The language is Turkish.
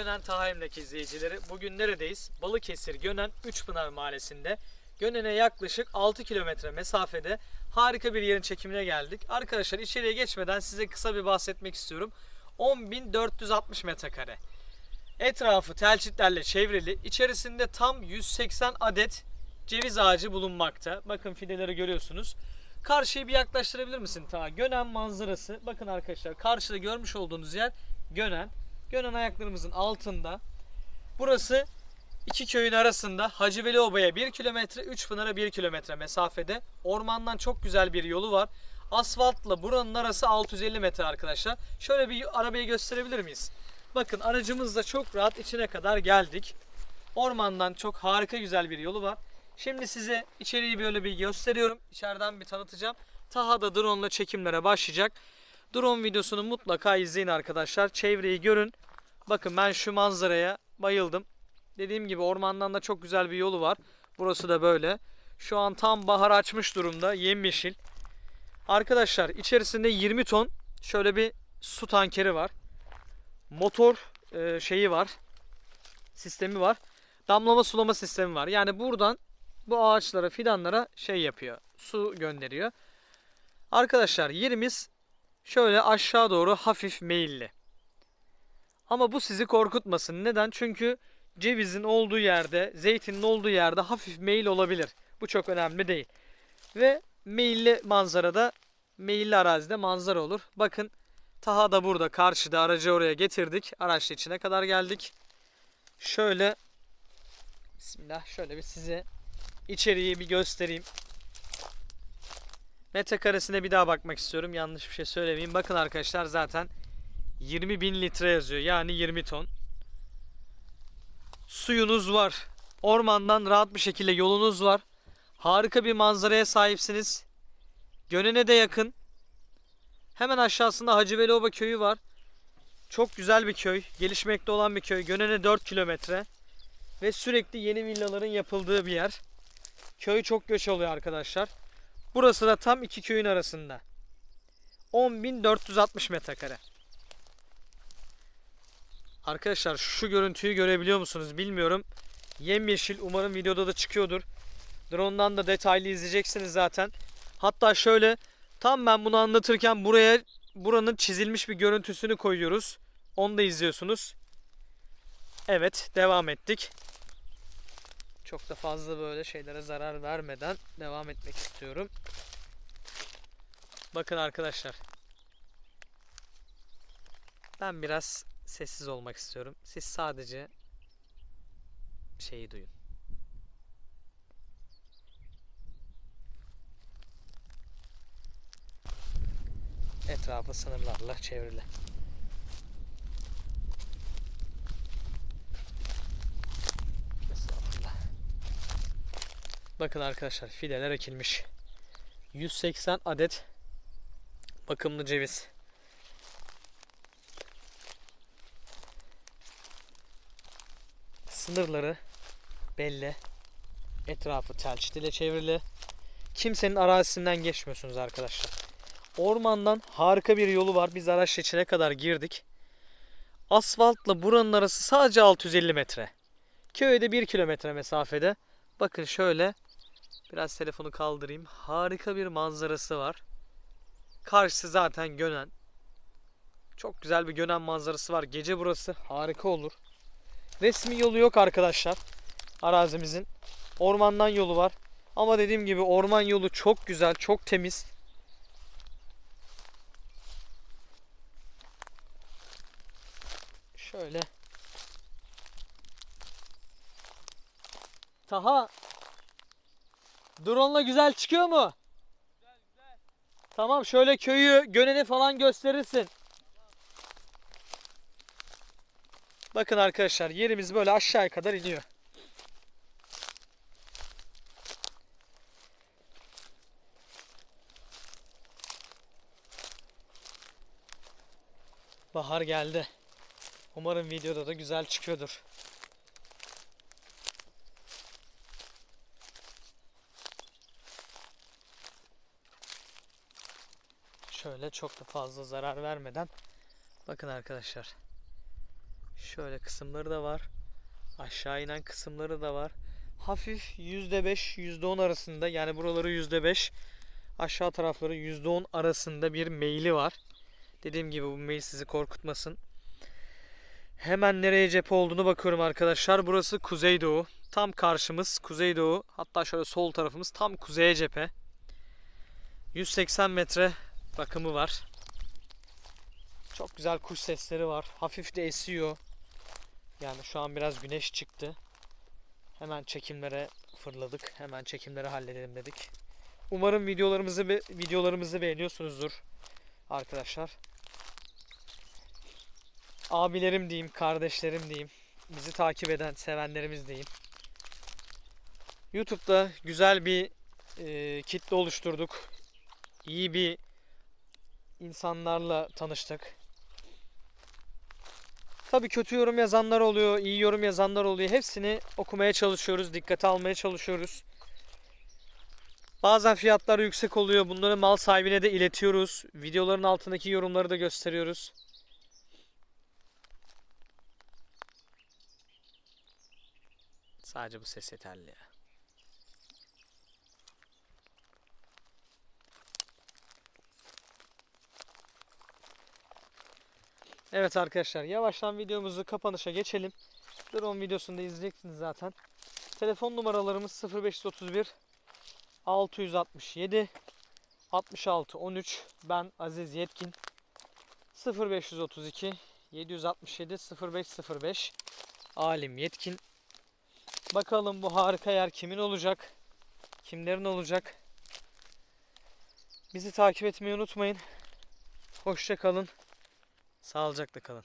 Gönen Tahayyüm'deki izleyicileri bugün neredeyiz? Balıkesir Gönen Üçpınar Mahallesi'nde. Gönen'e yaklaşık 6 kilometre mesafede harika bir yerin çekimine geldik. Arkadaşlar içeriye geçmeden size kısa bir bahsetmek istiyorum. 10.460 metrekare. Etrafı telçitlerle çevrili. İçerisinde tam 180 adet ceviz ağacı bulunmakta. Bakın fideleri görüyorsunuz. Karşıyı bir yaklaştırabilir misin ta? Gönen manzarası. Bakın arkadaşlar karşıda görmüş olduğunuz yer Gönen. Gönen ayaklarımızın altında. Burası iki köyün arasında Hacıveli Oba'ya 1 kilometre, Üçpınar'a 1 kilometre mesafede. Ormandan çok güzel bir yolu var. Asfaltla buranın arası 650 metre arkadaşlar. Şöyle bir arabayı gösterebilir miyiz? Bakın aracımızla çok rahat içine kadar geldik. Ormandan çok harika güzel bir yolu var. Şimdi size içeriği böyle bir gösteriyorum. İçeriden bir tanıtacağım. Taha da drone ile çekimlere başlayacak. Drone videosunu mutlaka izleyin arkadaşlar. Çevreyi görün. Bakın ben şu manzaraya bayıldım. Dediğim gibi ormandan da çok güzel bir yolu var. Burası da böyle. Şu an tam bahar açmış durumda. Yemyeşil. Arkadaşlar içerisinde 20 ton şöyle bir su tankeri var. Motor e, şeyi var. Sistemi var. Damlama sulama sistemi var. Yani buradan bu ağaçlara, fidanlara şey yapıyor. Su gönderiyor. Arkadaşlar yerimiz şöyle aşağı doğru hafif meyilli. Ama bu sizi korkutmasın. Neden? Çünkü cevizin olduğu yerde, zeytinin olduğu yerde hafif meyil olabilir. Bu çok önemli değil. Ve meyilli manzarada, meyilli arazide manzara olur. Bakın Taha da burada karşıda aracı oraya getirdik. Araçla içine kadar geldik. Şöyle Bismillah şöyle bir size içeriği bir göstereyim. Metrekaresine bir daha bakmak istiyorum. Yanlış bir şey söylemeyeyim. Bakın arkadaşlar zaten 20 bin litre yazıyor. Yani 20 ton. Suyunuz var. Ormandan rahat bir şekilde yolunuz var. Harika bir manzaraya sahipsiniz. Gönene de yakın. Hemen aşağısında Hacı Oba köyü var. Çok güzel bir köy. Gelişmekte olan bir köy. Gönene 4 kilometre. Ve sürekli yeni villaların yapıldığı bir yer. Köy çok göç oluyor arkadaşlar. Burası da tam iki köyün arasında. 10.460 metrekare. Arkadaşlar şu görüntüyü görebiliyor musunuz bilmiyorum. Yemyeşil umarım videoda da çıkıyordur. Drone'dan da detaylı izleyeceksiniz zaten. Hatta şöyle tam ben bunu anlatırken buraya buranın çizilmiş bir görüntüsünü koyuyoruz. Onu da izliyorsunuz. Evet devam ettik. Çok da fazla böyle şeylere zarar vermeden devam etmek istiyorum. Bakın arkadaşlar. Ben biraz sessiz olmak istiyorum. Siz sadece şeyi duyun. Etrafı sınırlarla çevrili. Bakın arkadaşlar fideler ekilmiş. 180 adet bakımlı ceviz. Sınırları belli. Etrafı telçit ile çevrili. Kimsenin arazisinden geçmiyorsunuz arkadaşlar. Ormandan harika bir yolu var. Biz araçla içine kadar girdik. Asfaltla buranın arası sadece 650 metre. Köyde 1 kilometre mesafede. Bakın şöyle biraz telefonu kaldırayım. Harika bir manzarası var. Karşısı zaten Gönen. Çok güzel bir Gönen manzarası var. Gece burası harika olur. Resmi yolu yok arkadaşlar. Arazimizin. Ormandan yolu var. Ama dediğim gibi orman yolu çok güzel, çok temiz. Şöyle. Taha. Drone'la güzel çıkıyor mu? Tamam şöyle köyü, göneni falan gösterirsin. Bakın arkadaşlar yerimiz böyle aşağıya kadar iniyor. Bahar geldi. Umarım videoda da güzel çıkıyordur. Şöyle çok da fazla zarar vermeden bakın arkadaşlar. Şöyle kısımları da var. Aşağı inen kısımları da var. Hafif %5, %10 arasında yani buraları %5, aşağı tarafları %10 arasında bir meyli var. Dediğim gibi bu meyil sizi korkutmasın. Hemen nereye cephe olduğunu bakıyorum arkadaşlar. Burası Kuzeydoğu. Tam karşımız Kuzeydoğu. Hatta şöyle sol tarafımız tam kuzeye cephe. 180 metre bakımı var. Çok güzel kuş sesleri var. Hafif de esiyor. Yani şu an biraz güneş çıktı. Hemen çekimlere fırladık. Hemen çekimleri halledelim dedik. Umarım videolarımızı videolarımızı beğeniyorsunuzdur arkadaşlar. Abilerim diyeyim, kardeşlerim diyeyim. Bizi takip eden, sevenlerimiz diyeyim. YouTube'da güzel bir e, kitle oluşturduk. İyi bir insanlarla tanıştık. Tabii kötü yorum yazanlar oluyor, iyi yorum yazanlar oluyor. Hepsini okumaya çalışıyoruz, dikkate almaya çalışıyoruz. Bazen fiyatlar yüksek oluyor. Bunları mal sahibine de iletiyoruz. Videoların altındaki yorumları da gösteriyoruz. Sadece bu ses yeterli ya. Evet arkadaşlar yavaştan videomuzu kapanışa geçelim. Drone videosunu da izleyeceksiniz zaten. Telefon numaralarımız 0531 667 66 13 ben Aziz Yetkin 0532 767 0505 Alim Yetkin Bakalım bu harika yer kimin olacak? Kimlerin olacak? Bizi takip etmeyi unutmayın. Hoşça kalın. Sağlıcakla kalın.